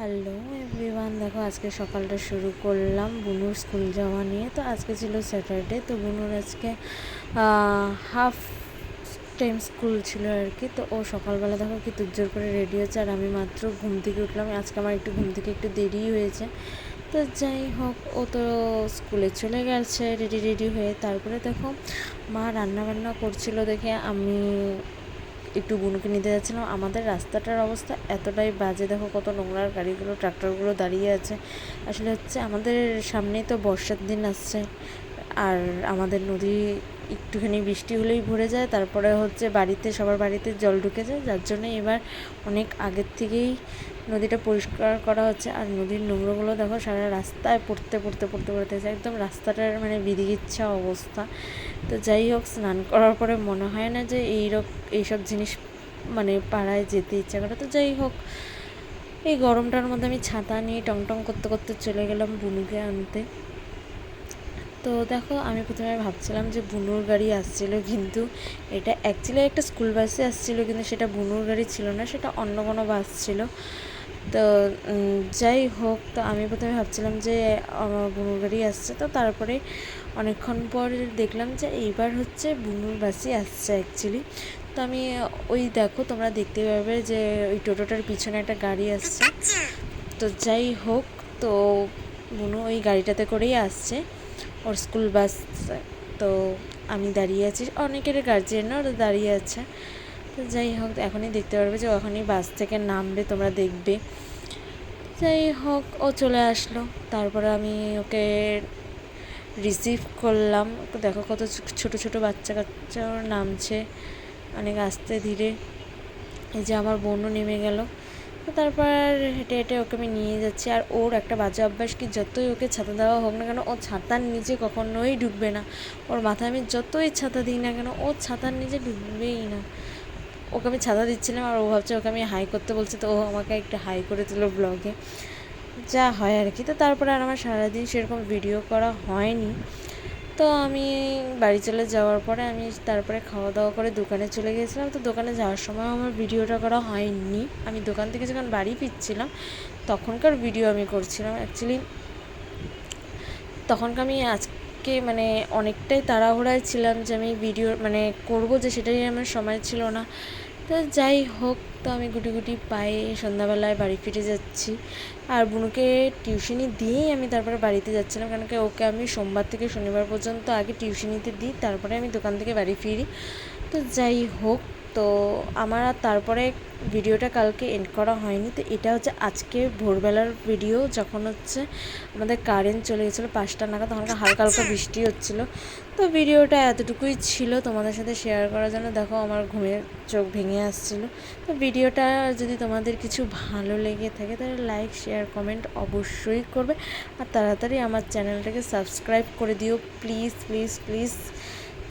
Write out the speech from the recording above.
Hello everyone, দেখো আজকে সকালটা শুরু করলাম বুনুর স্কুল যাওয়া নিয়ে। তো আজকে ছিল স্যাটারডে, তো বুনুর আজকে হাফ টাইম স্কুল ছিল আর কি। তো ও সকালবেলা দেখো কি তুজ্জোর করে রেডি হচ্ছে আর আমি মাত্র ঘুম থেকে উঠলাম। আজকে আমার একটু ঘুম থেকে একটু দেরি হয়েছে। তো যাই হোক, ও তো স্কুলে চলে গেছে রেডি রেডি হয়ে তারপরে দেখো মা রান্না বান্না করছিল দেখে আমি একটু বুনুকে নিতে যাচ্ছিলাম। আমাদের রাস্তাটার অবস্থা এতটাই বাজে। দেখো কত নোংরার গাড়িগুলো, ট্রাক্টরগুলো দাঁড়িয়ে আছে। আসলে হচ্ছে আমাদের সামনেই তো বর্ষার দিন আসছে। আর আমাদের নদী একটুখানি বৃষ্টি হলেই ভরে যায়। তারপরে হচ্ছে বাড়িতে, সবার বাড়িতে জল ঢুকে যায়। যার জন্য এবার অনেক আগের থেকেই নদীটা পরিষ্কার করা হচ্ছে আর নদীর নোংরাগুলো দেখো সারা রাস্তায় পড়তে পড়তে পড়তে পড়তে একদম রাস্তাটার মানে বিধিগিচ্ছা অবস্থা। তো যাই হোক, স্নান করার পরে মনে হয় না যে এইরক এইসব জিনিস মানে পাড়ায় যেতে ইচ্ছা করে। তো যাই হোক, এই গরমটার মধ্যে আমি ছাতা নিয়ে টং টং করতে করতে চলে গেলাম বুনুকে আনতে। তো দেখো, আমি প্রথমে ভাবছিলাম যে বুনুর গাড়ি আসছিল কিন্তু এটা অ্যাকচুয়ালি একটা স্কুল বাসে আসছিল কিন্তু সেটা বুনুর গাড়ি ছিল না, সেটা অন্য কোনো বাস ছিল। তো যাই হোক, তো আমি প্রথমে ভাবছিলাম যে বুনুর গাড়ি আসছে। তো তারপরে অনেকক্ষণ পর দেখলাম যে, এইবার হচ্ছে বুনুর বাসই আসছে অ্যাকচুয়ালি তো আমি, ওই দেখো, তোমরা দেখতে পাবে যে, ওই টোটোটার পিছনে একটা গাড়ি আসছে। তো যাই হোক, তো বুনু ওই গাড়িটাতে করেই আসছে। ওর স্কুল বাস, তো আমি দাঁড়িয়ে আছি। অনেকের গার্জিয়ানও দাঁড়িয়ে আছে। যাই হোক, এখনই দেখতে পারবে যে ওখানেই বাস থেকে নামবে, তোমরা দেখবে। যাই হোক, ও চলে আসলো। তারপরে আমি ওকে রিসিভ করলাম। দেখো কত ছোট ছোট বাচ্চা কাচ্চাও নামছে। অনেক আস্তে ধীরে। এই যে আমার বোনও নেমে গেল। তো তারপর হেঁটে হেঁটে ওকে আমি নিয়ে যাচ্ছি। আর ওর একটা বাজে অভ্যাস কি, যতই ওকে ছাতা দেওয়া হোক না কেন, ও ছাতার নিচে কখনোই ঢুকবে না। ওর মাথায় আমি যতই ছাতা দিই না কেন, ও ছাতার নিচে ঢুকবেই না। ওকে আমি ছাতা দিচ্ছিলাম আর ও ভাবছে ওকে আমি হাই করতে বলছি, তো ও আমাকে একটা হাই করে দিল ব্লগে যা হয় আর কি। তো তারপরে আর আমার সারাদিন সেরকম ভিডিও করা হয়নি। তো আমি বাড়ি চলে যাওয়ার পরে আমি তারপরে খাওয়া দাওয়া করে দোকানে চলে গিয়েছিলাম। তো দোকানে যাওয়ার সময় আমার ভিডিওটা করা হয়নি। আমি দোকান থেকে যখন বাড়ি ফিরছিলাম, তখনকার ভিডিও আমি করছিলাম। অ্যাকচুয়ালি তখনকার আমি আজকে মানে অনেকটাই তাড়াহুড়ায় ছিলাম যে আমি ভিডিও মানে করব যে সেটাই আমার সময় ছিল না। তো যাই হোক, তো আমি গুটি গুটি পায়ে সন্ধ্যাবেলায় বাড়ি ফিরে যাচ্ছি। আর বুনুকে টিউশনি দিয়েই আমি তারপরে বাড়িতে যাচ্ছিলাম কারণ কি ওকে আমি সোমবার থেকে শনিবার পর্যন্ত আগে টিউশনিতে দিই, তারপরে আমি দোকান থেকে বাড়ি ফিরি। তো যাই হোক তো আমার আর তারপরে ভিডিওটা কালকে এন্ড করা হয়নি। তো এটা হচ্ছে আজকে ভোরবেলার ভিডিও যখন হচ্ছে আমাদের কারেন্ট চলে গেছিল পাঁচটা নাগাদ তখন হালকা হালকা বৃষ্টি হচ্ছিল। তো ভিডিওটা এতটুকুই ছিল তোমাদের সাথে শেয়ার করার জন্য। দেখো আমার ঘুমের চোখ ভেঙে আসছিল। তো ভিডিওটা যদি তোমাদের কিছু ভালো লেগে থাকে তাহলে লাইক শেয়ার কমেন্ট অবশ্যই করবে। আর তাড়াতাড়ি আমার চ্যানেলটাকে সাবস্ক্রাইব করে দিও। Please please please